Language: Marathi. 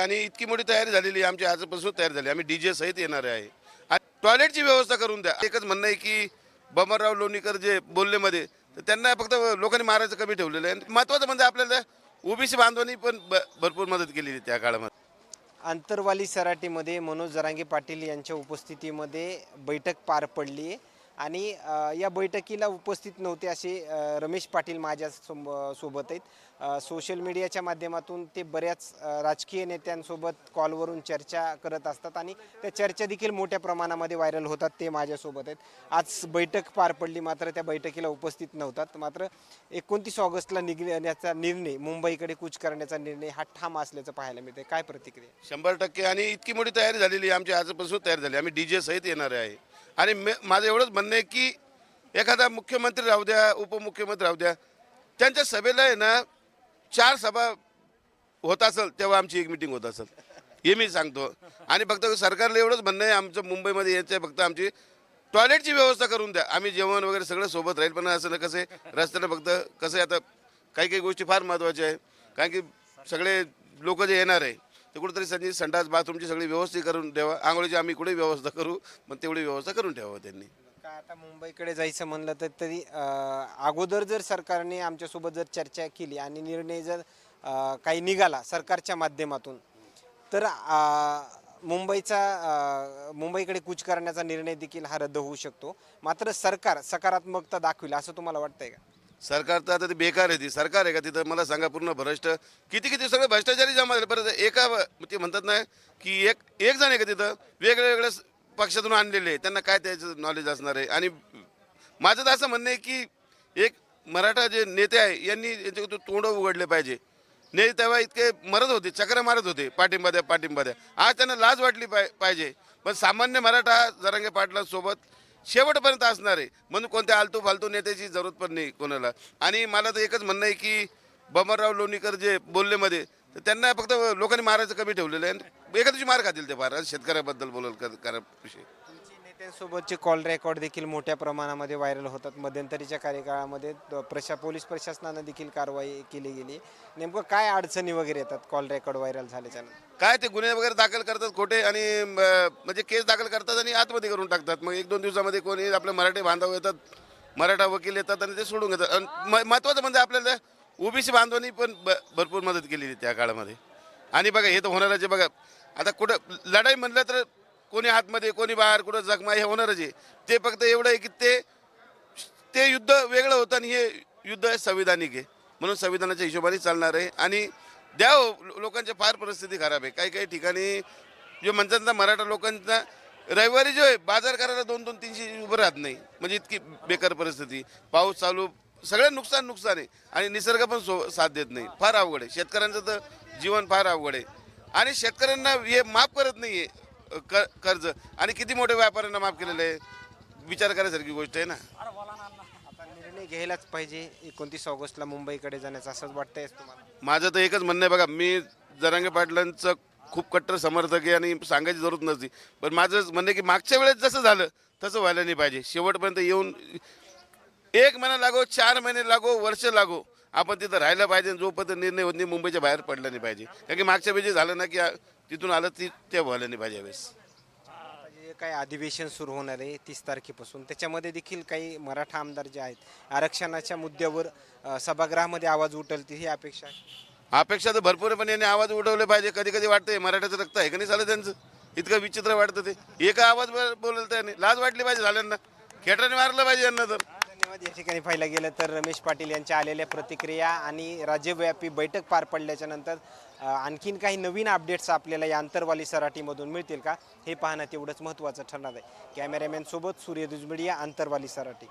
आणि इतकी मोठी तयारी झालेली आहे. आमची आजपासून तयारी झाली आम्ही डीजे सहित येणार आहे. आणि टॉयलेटची व्यवस्था करून द्या. एकच म्हणणं आहे की बमरराव लोणीकर जे बोललेमध्ये तर त्यांना फक्त लोकांनी मारायचं कमी ठेवलेलं आहे. आणि महत्त्वाचं म्हणजे आपल्याला ओबीसी बांधवांनी पण ब- भरपूर मदत केलेली त्या काळामध्ये. आंतरवाली सराटीमध्ये मनोज जरांगे पाटील यांच्या उपस्थितीमध्ये बैठक पार पडली आहे. आणि या बैठकीला उपस्थित नव्हते असे रमेश पाटील माझ्या सोब- सोबत आहेत. सोशल मीडियाच्या माध्यमातून ते बऱ्याच राजकीय नेत्यांसोबत कॉलवरून चर्चा करत असतात आणि त्या चर्चा देखील मोठ्या प्रमाणामध्ये व्हायरल होतात ते माझ्यासोबत आहेत. आज बैठक पार पडली मात्र त्या बैठकीला उपस्थित नव्हतात. मात्र एकोणतीस ऑगस्टला निघण्याचा निर्णय मुंबईकडे कूच करण्याचा निर्णय हा ठाम असल्याचं पाहायला मिळते काय प्रतिक्रिया? शंभर टक्के आणि इतकी मोठी तयारी झालेली आहे. आमची आजपासून तयारी झाली आम्ही डीजे सहित येणार आहे. आणि मे माझं एवढंच म्हणणं आहे की एखादा मुख्यमंत्री राहू द्या उपमुख्यमंत्री राहू द्या त्यांच्या सभेला आहे ना चार सभा होत असेल तेव्हा आमची एक मिटिंग होत असेल. हे मी सांगतो. आणि फक्त सरकारला एवढंच म्हणणं आहे आमचं मुंबईमध्ये यायचं आहे फक्त आमची टॉयलेटची व्यवस्था करून द्या. आम्ही जेवण वगैरे सगळं सोबत राहील पण असं ना कसं आहे रस्त्यानं फक्त कसं आहे आता काही काही गोष्टी फार महत्त्वाच्या आहे. कारण की सगळे लोक जे येणार आहे ते कुठेतरी संजी संडास बाथरूमची सगळी व्यवस्थित करून ठेवा. आंघोळीची आम्ही कुठे व्यवस्था करू मग तेवढी व्यवस्था करून ठेवावं त्यांनी. का आता मुंबईकडे जायचं म्हणलं तर तरी अगोदर जर सरकारने आमच्यासोबत जर चर्चा केली आणि निर्णय जर काही निघाला सरकारच्या माध्यमातून तर मुंबईचा मुंबईकडे कूच करण्याचा निर्णय देखील हा रद्द होऊ शकतो. मात्र सरकार सकारात्मकता दाखवेल असं तुम्हाला वाटतंय का? सरकार तर आता ते बेकार आहे ती. सरकार आहे का तिथं? मला सांगा पूर्ण भ्रष्ट. किती किती सगळे भ्रष्टाचारी जमा झाले? परत एका ते म्हणतात ना की एक एक जण आहे का तिथं? वेगळ्या वेगळ्या पक्षातून आणलेले. त्यांना काय त्याचं नॉलेज असणार आहे? आणि माझं तर असं म्हणणं आहे की एक मराठा जे नेते आहे यांनी यांचे तोंड उघडले पाहिजे. ने तेव्हा इतके मरत होते चक्र मारत होते पाठिंबा द्या पाठिंबा द्या. आज त्यांना लाज वाटली पाय पाहिजे. पण सामान्य मराठा जरांगे पाटलांसोबत शेवटपर्यंत असणार आहे. म्हणून कोणत्या आलतू फालतू नेत्याची जरूरत पण नाही कोणाला. आणि मला तर एकच म्हणणं आहे की बमरराव लोणीकर जे बोललेमध्ये तर त्यांना फक्त लोकांनी मारायचं कमी ठेवलेलं आहे. आणि मार खातील ते फार शेतकऱ्याबद्दल बोलल विषय नेत्यांसोबतचे कॉल रेकॉर्ड देखील मोठ्या प्रमाणामध्ये व्हायरल होतात. मध्यंतरीच्या कार्यकाळामध्ये प्रशा पोलीस प्रशासनानं देखील कारवाई केली गेली. नेमकं काय अडचणी वगैरे येतात कॉल रेकॉर्ड व्हायरल झाल्याच्या काय ते गुन्हे वगैरे दाखल करतात खोटे आणि म्हणजे केस दाखल करतात आणि आतमध्ये करून टाकतात. मग एक दोन दिवसामध्ये कोणी आपले मराठी बांधव येतात मराठा वकील येतात आणि ते सोडून घेतात. अन म- महत्त्वाचं म्हणजे आपल्याला ओबीसी बांधवांनी पण ब भरपूर मदत केलेली त्या काळामध्ये. आणि बघा हे तर होणारच आहे. बघा आता कुठं लढाई म्हणलं तर कोणी आतमध्ये कोणी बाहेर कुठं जखमा हे होणारच आहे. ते फक्त एवढं आहे की ते ते युद्ध वेगळं होतं आणि हे युद्ध संविधानिक आहे. म्हणून संविधानाच्या हिशोबाने चालणार आहे. आणि द्या हो, लोकांची फार परिस्थिती खराब आहे. काही काही ठिकाणी जे म्हणतात ना मराठा लोकांचा रविवारी जो आहे बाजार करायला दोन दोन तीनशे उभं राहत नाही. म्हणजे इतकी बेकार परिस्थिती. पाऊस चालू सगळं नुकसान नुकसान आहे. आणि निसर्ग पण सो साथ देत नाही. फार अवघड आहे. शेतकऱ्यांचं तर जीवन फार अवघड आहे. आणि शेतकऱ्यांना हे माफ करत नाही आहे क कर्ज. आणि किती मोठ्या व्यापाऱ्यांना माफ केलेलं आहे? विचार करायसारखी गोष्ट आहे ना. आता निर्णय घ्यायलाच पाहिजे. एकोणतीस ऑगस्टला मुंबईकडे जाण्याचं असंच वाटतंय तुम्हाला. माझं तर एकच म्हणणं आहे बघा मी जरांगे पाटलांचं खूप कट्टर समर्थक आहे आणि सांगायची जरूरत नसती. पण माझं म्हणणं आहे की मागच्या वेळेस जसं झालं तसं व्हायला नाही पाहिजे. शेवटपर्यंत येऊन एक महिना लागो चार महिने लागो वर्ष लागो. आपण तिथं राहायला पाहिजे जोपर्यंत निर्णय होत नाही मुंबईच्या बाहेर पडला नाही पाहिजे. कारण की मागच्या वेळी झालं ना की तिथून आलं ती ते व्हायला नाही पाहिजे यावेळेस. काही अधिवेशन सुरू होणार आहे तीस तारखेपासून त्याच्यामध्ये देखील काही मराठा आमदार जे आहेत आरक्षणाच्या मुद्द्यावर सभागृहामध्ये आवाज उठलतील ही अपेक्षा आहे. अपेक्षा तर भरपूर आहे, पण यांनी आवाज उठवले पाहिजे. कधी कधी वाटतंय मराठ्याचं रक्त आहे का नाही चालत त्यांचं? इतकं विचित्र वाटतं ते. एका आवाज बोललं त्याने लाज वाटली पाहिजे झाल्यांना. खेटराने मारलं पाहिजे यांना तर. धन्यवाद या ठिकाणी पाहिलं गेलं तर रमेश पाटील यांच्या आलेल्या प्रतिक्रिया आणि राज्यव्यापी बैठक पार पडल्याच्या नंतर आणखीन काही नवीन अपडेट्स आपल्याला या आंतरवाली सराटीमधून मिळतील का? हे पाहणं तेवढंच महत्त्वाचं ठरणार आहे. कॅमेरामॅनसोबत सूर्य दुजमिडिया सराठी सराटी.